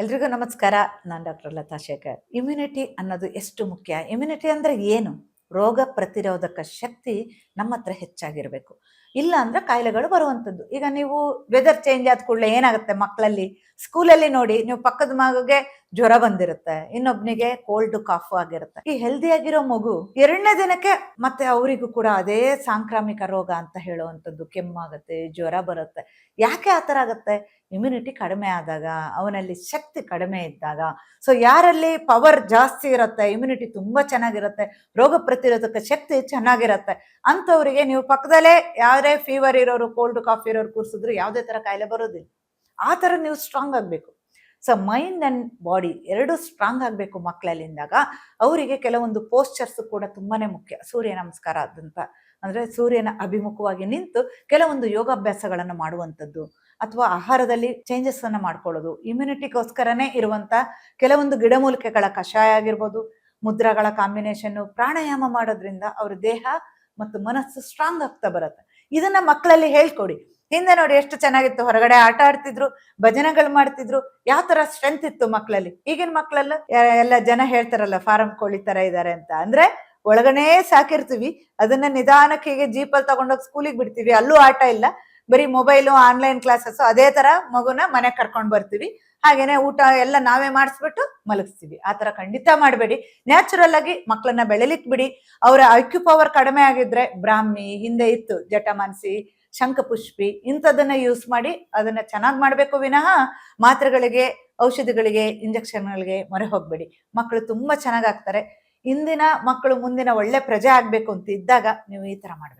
ಎಲ್ರಿಗೂ ನಮಸ್ಕಾರ. ನಾನು ಡಾಕ್ಟರ್ ಲತಾ ಶೇಖರ್. ಇಮ್ಯುನಿಟಿ ಅನ್ನೋದು ಎಷ್ಟು ಮುಖ್ಯ? ಇಮ್ಯುನಿಟಿ ಅಂದರೆ ಏನು? ರೋಗ ಪ್ರತಿರೋಧಕ ಶಕ್ತಿ ನಮ್ಮ ಹತ್ರ ಹೆಚ್ಚಾಗಿರಬೇಕು. ಇಲ್ಲ ಅಂದ್ರೆ ಕಾಯಿಲೆಗಳು ಬರುವಂಥದ್ದು ಈಗ ನೀವು ವೆದರ್ ಚೇಂಜ್ ಆದ ಕೂಡಲೇ ಏನಾಗುತ್ತೆ ಮಕ್ಕಳಲ್ಲಿ ಸ್ಕೂಲಲ್ಲಿ ನೋಡಿ ನೀವು ಪಕ್ಕದ ಮಗುಗೆ ಜ್ವರ ಬಂದಿರುತ್ತೆ, ಇನ್ನೊಬ್ನಿಗೆ ಕೋಲ್ಡ್ ಕಾಫ್ ಆಗಿರುತ್ತೆ. ಈ ಹೆಲ್ದಿ ಆಗಿರೋ ಮಗು ಎರಡನೇ ದಿನಕ್ಕೆ ಮತ್ತೆ ಅವರಿಗೂ ಕೂಡ ಅದೇ ಸಾಂಕ್ರಾಮಿಕ ರೋಗ ಅಂತ ಹೇಳುವಂಥದ್ದು ಕೆಮ್ಮಾಗುತ್ತೆ, ಜ್ವರ ಬರುತ್ತೆ. ಯಾಕೆ ಆ ಥರ ಆಗುತ್ತೆ? ಇಮ್ಯುನಿಟಿ ಕಡಿಮೆ ಆದಾಗ, ಅವನಲ್ಲಿ ಶಕ್ತಿ ಕಡಿಮೆ ಇದ್ದಾಗ. ಸೊ ಯಾರಲ್ಲಿ ಪವರ್ ಜಾಸ್ತಿ ಇರುತ್ತೆ ಇಮ್ಯುನಿಟಿ ತುಂಬ ಚೆನ್ನಾಗಿರುತ್ತೆ, ರೋಗ ಪ್ರತಿರೋಧಕ ಶಕ್ತಿ ಚೆನ್ನಾಗಿರುತ್ತೆ, ಅಂಥವರಿಗೆ ನೀವು ಪಕ್ಕದಲ್ಲೇ ಯಾರೇ ಫೀವರ್ ಇರೋರು ಕೋಲ್ಡ್ ಕಾಫ್ ಇರೋರು ಕೂರಿಸಿದ್ರು ಯಾವುದೇ ಥರ ಕಾಯಿಲೆ ಬರೋದಿಲ್ಲ. ಆ ಥರ ನೀವು ಸ್ಟ್ರಾಂಗ್ ಆಗಬೇಕು. ಸೊ ಮೈಂಡ್ ಆ್ಯಂಡ್ ಬಾಡಿ ಎರಡು ಸ್ಟ್ರಾಂಗ್ ಆಗಬೇಕು ಮಕ್ಕಳಲ್ಲಿಂದಾಗ ಅವರಿಗೆ ಕೆಲವೊಂದು ಪೋಸ್ಚರ್ಸ್ ಕೂಡ ತುಂಬಾನೇ ಮುಖ್ಯ. ಸೂರ್ಯ ನಮಸ್ಕಾರ ಆದಂಥ ಅಂದರೆ ಸೂರ್ಯನ ಅಭಿಮುಖವಾಗಿ ನಿಂತು ಕೆಲವೊಂದು ಯೋಗಾಭ್ಯಾಸಗಳನ್ನು ಮಾಡುವಂಥದ್ದು, ಅಥವಾ ಆಹಾರದಲ್ಲಿ ಚೇಂಜಸ್ ಅನ್ನ ಮಾಡ್ಕೊಳ್ಳೋದು ಇಮ್ಯುನಿಟಿಗೋಸ್ಕರನೇ ಇರುವಂಥ ಕೆಲವೊಂದು ಗಿಡಮೂಲಿಕೆಗಳ ಕಷಾಯ ಆಗಿರ್ಬೋದು, ಮುದ್ರಗಳ ಕಾಂಬಿನೇಷನ್ನು ಪ್ರಾಣಾಯಾಮ ಮಾಡೋದ್ರಿಂದ ಅವ್ರ ದೇಹ ಮತ್ತು ಮನಸ್ಸು ಸ್ಟ್ರಾಂಗ್ ಆಗ್ತಾ ಬರುತ್ತೆ. ಇದನ್ನ ಮಕ್ಕಳಲ್ಲಿ ಹೇಳ್ಕೊಡಿ. ಹಿಂದೆ ನೋಡಿ ಎಷ್ಟು ಚೆನ್ನಾಗಿತ್ತು. ಹೊರಗಡೆ ಆಟ ಆಡ್ತಿದ್ರು, ಭಜನೆಗಳು ಮಾಡ್ತಿದ್ರು. ಯಾವ ತರ ಸ್ಟ್ರೆಂತ್ ಇತ್ತು ಮಕ್ಕಳಲ್ಲಿ? ಈಗಿನ ಮಕ್ಕಳೆಲ್ಲ? ಎಲ್ಲ ಜನ ಹೇಳ್ತಾರಲ್ಲ, ಫಾರಂ ಕೋಳಿ ತರ ಇದಾರೆ ಅಂತ. ಅಂದ್ರೆ ಒಳಗಡೆ ಸಾಕಿರ್ತೀವಿ. ಅದನ್ನ ನಿಧಾನಕ್ಕೆ ಹೀಗೆ ಜೀಪಲ್ಲಿ ತಗೊಂಡೋಗಿ ಸ್ಕೂಲಿಗೆ ಬಿಡ್ತೀವಿ. ಅಲ್ಲೂ ಆಟ ಇಲ್ಲ. ಬರೀ ಮೊಬೈಲು ಆನ್ಲೈನ್ ಕ್ಲಾಸಸ್ ಅದೇ ತರ ಮಗುನ ಮನೆ ಕರ್ಕೊಂಡು ಬರ್ತೀವಿ. ಹಾಗೇನೆ ಊಟ ಎಲ್ಲ ನಾವೇ ಮಾಡಿಸ್ಬಿಟ್ಟು ಮಲಗಿಸ್ತೀವಿ. ಆ ತರ ಖಂಡಿತ ಮಾಡಬೇಡಿ. ನ್ಯಾಚುರಲ್ ಆಗಿ ಮಕ್ಕಳನ್ನ ಬೆಳಿಲಿಕ್ಕೆ ಬಿಡಿ. ಅವರ ಐಕ್ಯು ಪವರ್ ಕಡಿಮೆ ಆಗಿದ್ರೆ ಬ್ರಾಹ್ಮಿ, ಹಿಂದೆ ಇತ್ತು ಜಟಮಾನ್ಸಿ ಶಂಖಪುಷ್ಪಿ ಇಂಥದನ್ನ ಯೂಸ್ ಮಾಡಿ ಅದನ್ನ ಚೆನ್ನಾಗಿ ಮಾಡಬೇಕು ವಿನಃ ಮಾತ್ರೆಗಳಿಗೆ, ಔಷಧಿಗಳಿಗೆ ಇಂಜೆಕ್ಷನ್ಗಳಿಗೆ ಮೊರೆ ಹೋಗ್ಬೇಡಿ. ಮಕ್ಕಳು ತುಂಬಾ ಚೆನ್ನಾಗಾಗ್ತಾರೆ ಇಂದಿನ ಮಕ್ಕಳು ಮುಂದಿನ ಒಳ್ಳೆ ಪ್ರಜೆ ಆಗ್ಬೇಕು ಅಂತ ಇದ್ದಾಗ ನೀವು ಈ ತರ ಮಾಡ್ಬೇಕು